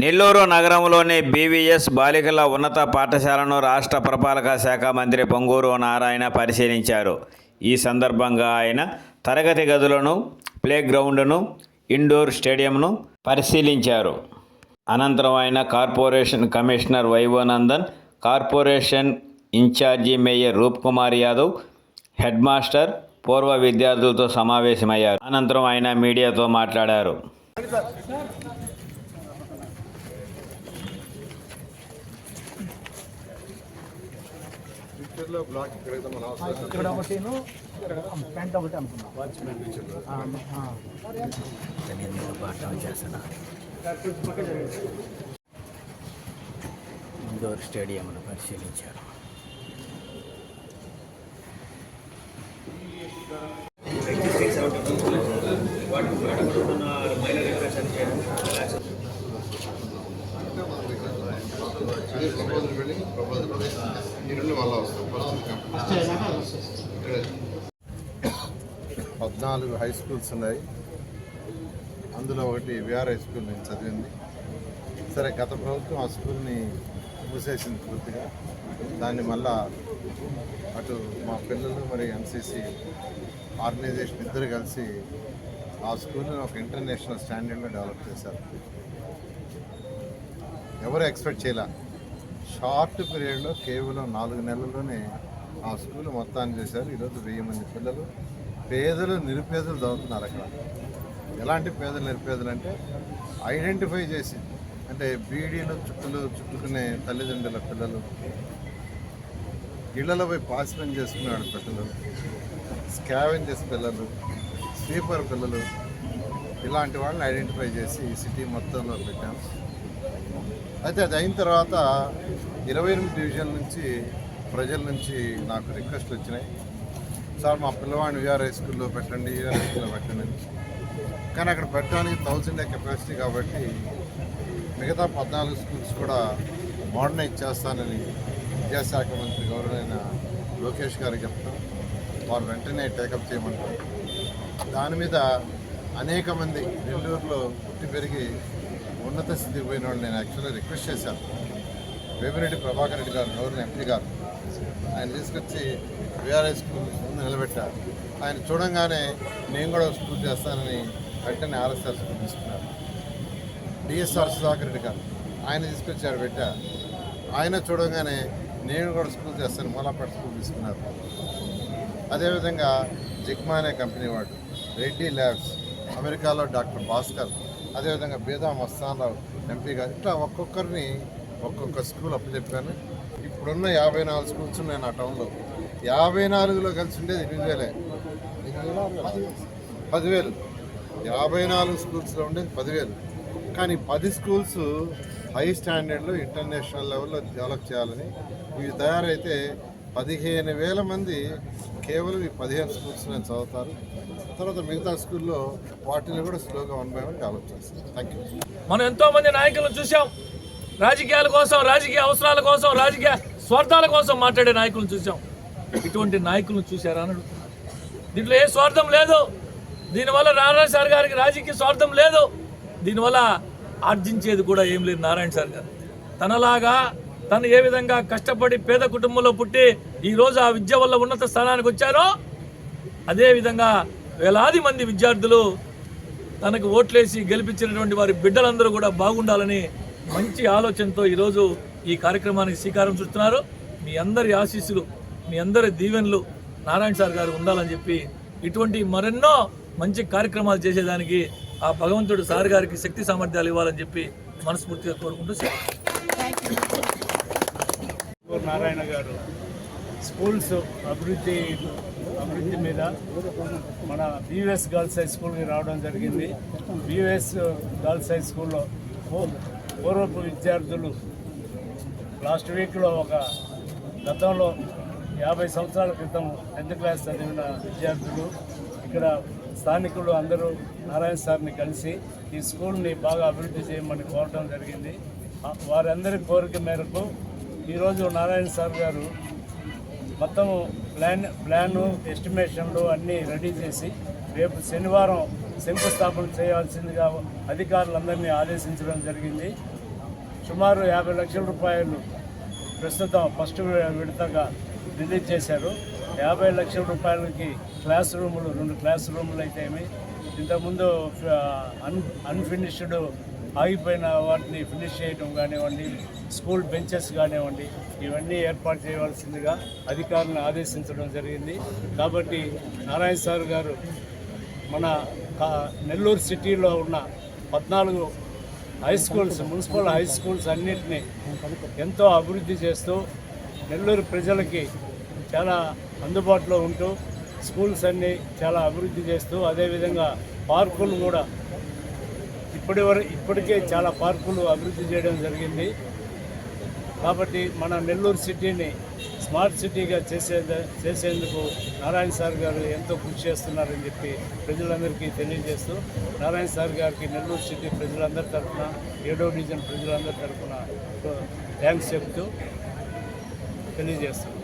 నెల్లూరు నగరంలోని బీవీఎస్ బాలికల ఉన్నత పాఠశాలను రాష్ట్ర పురపాలక శాఖ మంత్రి పొంగూరు నారాయణ పరిశీలించారు. ఈ సందర్భంగా ఆయన తరగతి గదులను ప్లేగ్రౌండును ఇండోర్ స్టేడియంను పరిశీలించారు. అనంతరం ఆయన corporation commissioner వైవోనందన్ corporation incharge mayor Roop Kumar Yadav head master పూర్వ విద్యార్థులతో సమావేశమయ్యారు. అనంతరం ఆయన మీడియాతో మాట్లాడారు. ఫ్యూచర్లో బ్లాక్ ఎక్కడైతే మన అవసరం ఇక్కడ ఒకటి అనుకున్నాం. వాచ్మెన్ టీచర్లు ఆ, ఆ. ఇండోర్ స్టేడియంను పరిశీలించారు. ప్రపోజల్ ప్రపోజల్ ఈ రెండు మళ్ళీ వస్తాం ఫస్ట్ ఇక్కడే. పద్నాలుగు హై స్కూల్స్ ఉన్నాయి. అందులో ఒకటి విఆర్ హై స్కూల్ నేను చదివింది. సరే గత ప్రభుత్వం ఆ స్కూల్ని మూసేసింది పూర్తిగా. దాన్ని మళ్ళా అటు మా పిల్లలు మరి ఎన్సీసీ ఆర్గనైజేషన్ ఇద్దరు కలిసి ఆ స్కూల్ని ఒక ఇంటర్నేషనల్ స్టాండర్డ్లో డెవలప్ చేశారు. ఎవరు ఎక్స్పెక్ట్ చేయలే? షార్ట్ పీరియడ్లో కేవలం నాలుగు నెలల్లోనే ఆ స్కూల్ మొత్తాన్ని చేశారు. ఈరోజు వెయ్యి మంది పిల్లలు పేదలు నిరుపేదలు చదువుతున్నారు అక్కడ. ఎలాంటి పేదలు నిరుపేదలు అంటే ఐడెంటిఫై చేసి అంటే బీడీలు చుట్టలు చుట్టుకునే తల్లిదండ్రుల పిల్లలు ఇళ్ళలో పోయి పాసిపెన్ చేసుకున్నాడు పిల్లలు స్కావెంజెస్ పిల్లలు స్వీపర్ పిల్లలు ఇలాంటి వాళ్ళని ఐడెంటిఫై చేసి ఈ సిటీ మొత్తంలో పెట్టాం. అయితే అది అయిన తర్వాత ఇరవై ఎనిమిది డివిజన్ నుంచి ప్రజల నుంచి నాకు రిక్వెస్ట్లు వచ్చినాయి. సార్ మా పిల్లవాడిని విఆర్ హై స్కూల్లో పెట్టండి విఆర్ హై స్కూల్లో పెట్టండి కానీ అక్కడ పెట్టడానికి థౌజండ్ కెపాసిటీ కాబట్టి మిగతా పద్నాలుగు స్కూల్స్ కూడా మోడర్నైజ్ చేస్తానని విద్యాశాఖ మంత్రి గౌరవైన లోకేష్ గారికి చెప్తాం. వారు వెంటనే టేకప్ చేయమంటారు దాని మీద అనేక మంది నెల్లూరులో పుట్టి పెరిగి ఉన్నత స్థితికి పోయిన వాళ్ళు నేను యాక్చువల్గా రిక్వెస్ట్ చేశాను. వేమిరెడ్డి ప్రభాకర్ రెడ్డి గారు గౌరవ ఎంపీ గారు. ఆయన తీసుకొచ్చి విఆర్ఐ స్కూల్ ముందు నిలబెట్టారు ఆయన చూడంగానే నేను కూడా స్కూల్ చేస్తానని వెంటనే ఆర్ఎస్ఆర్ స్కూల్ తీసుకున్నారు. డిఎస్ఆర్ సుధాకర్ రెడ్డి గారు. ఆయన తీసుకొచ్చి ఆడ పెట్టారు ఆయన చూడంగానే నేను కూడా స్కూల్ చేస్తాను మూలాపేట స్కూల్ తీసుకున్నారు. అదేవిధంగా జిగ్మా అనే కంపెనీ వాడు రెడ్డి ల్యాబ్స్ అమెరికాలో డాక్టర్ భాస్కర్ అదేవిధంగా బేదా మస్తానరావు ఎంపీ గారు. ఇట్లా ఒక్కొక్కరిని ఒక్కొక్క స్కూల్ అప్పచెప్పాను ఇప్పుడున్న యాభై నాలుగు స్కూల్స్ ఉన్నాయి నా టౌన్లో. యాభై నాలుగులో కలిసి ఉండేది ఎనిమిది వేలే. పదివేలు. యాభై నాలుగు స్కూల్స్లో ఉండేది పదివేలు. కానీ పది స్కూల్స్ హై స్టాండర్డ్లో ఇంటర్నేషనల్ లెవెల్లో డెవలప్ చేయాలని ఇవి తయారైతే పదిహేను వేల మంది కేవలం ఈ పదిహేను స్కూల్స్ నేను చదువుతారు తర్వాత మిగతా స్కూల్లో వాటిని కూడా స్లోగా వన్ బై వన్ డెవలప్ చేస్తాం. థ్యాంక్ యూ మనం ఎంతో మంది నాయకులను చూసాం రాజకీయాల కోసం రాజకీయ అవసరాల కోసం రాజకీయ స్వార్థాల కోసం మాట్లాడే నాయకులను చూసాం ఇటువంటి నాయకులను చూశారా అని దీంట్లో ఏ స్వార్థం లేదు. దీనివల్ల నారాయణ సార్ గారికి రాజకీయ స్వార్థం లేదు. దీనివల్ల ఆర్జించేది కూడా ఏం లేదు నారాయణ సార్ గారు. తనలాగా తను ఏ విధంగా కష్టపడి పేద కుటుంబంలో పుట్టి ఈరోజు ఆ విద్య వల్ల ఉన్నత స్థానానికి వచ్చారో అదేవిధంగా వేలాది మంది విద్యార్థులు తనకు ఓట్లేసి గెలిపించినటువంటి వారి బిడ్డలందరూ కూడా బాగుండాలని మంచి ఆలోచనతో ఈరోజు ఈ కార్యక్రమానికి శ్రీకారం చుడుతున్నారు మీ అందరి ఆశీస్సులు మీ అందరి దీవెనలు నారాయణ సార్ గారు ఉండాలని చెప్పి ఇటువంటి మరెన్నో మంచి కార్యక్రమాలు చేసేదానికి ఆ భగవంతుడు సార్ గారికి శక్తి సామర్థ్యాలు ఇవ్వాలని చెప్పి మనస్ఫూర్తిగా కోరుకుంటూ. నారాయణ గారు స్కూల్స్ అభివృద్ధి అభివృద్ధి మీద మన బీవీఎస్ గర్ల్స్ హై స్కూల్కి రావడం జరిగింది. బీవీఎస్ గర్ల్స్ హై స్కూల్లో పూర్వపు విద్యార్థులు లాస్ట్ వీక్లో ఒక గతంలో యాభై సంవత్సరాల క్రితం టెన్త్ క్లాస్ చదివిన విద్యార్థులు ఇక్కడ స్థానికులు అందరూ నారాయణ సార్ని కలిసి ఈ స్కూల్ని బాగా అభివృద్ధి చేయమని కోరడం జరిగింది. వారందరి కోరిక మేరకు ఈరోజు నారాయణ సార్ గారు మొత్తం ప్లాన్ ప్లాను ఎస్టిమేషన్లు అన్నీ రెడీ చేసి రేపు శనివారం శంకుస్థాపన చేయాల్సిందిగా అధికారులందరినీ ఆదేశించడం జరిగింది. సుమారు యాభై లక్షల రూపాయలు ప్రస్తుతం ఫస్ట్ విడతగా రిలీజ్ చేశారు. యాభై లక్షల రూపాయలకి క్లాస్ రూములు రెండు క్లాస్ రూములు అయితేమి ఇంతకుముందు అన్ అన్ఫినిష్డ్ ఆగిపోయిన వాటిని ఫినిష్ చేయడం కానివ్వండి స్కూల్ బెంచెస్ కానివ్వండి ఇవన్నీ ఏర్పాటు చేయవలసిందిగా అధికారులను ఆదేశించడం జరిగింది. కాబట్టి నారాయణ సార్ గారు మన నెల్లూరు సిటీలో ఉన్న పద్నాలుగు high schools municipal high schools అన్నింటినీ ఎంతో అభివృద్ధి చేస్తూ నెల్లూరు ప్రజలకి చాలా అందుబాటులో ఉంటూ స్కూల్స్ అన్నీ చాలా అభివృద్ధి చేస్తూ అదేవిధంగా పార్కులు కూడా ఇప్పటి వరకు ఇప్పటికే చాలా పార్కులు అభివృద్ధి చేయడం జరిగింది. కాబట్టి మన నెల్లూరు సిటీని స్మార్ట్ సిటీగా చేసే చేసేందుకు నారాయణ సార్ గారు ఎంతో కృషి చేస్తున్నారని చెప్పి ప్రజలందరికీ తెలియజేస్తూ నారాయణ సార్ గారికి నెల్లూరు సిటీ ప్రజలందరి తరఫున ఏడో డివిజన్ ప్రజలందరి తరఫున థ్యాంక్స్ చెప్తూ తెలియజేస్తున్నాను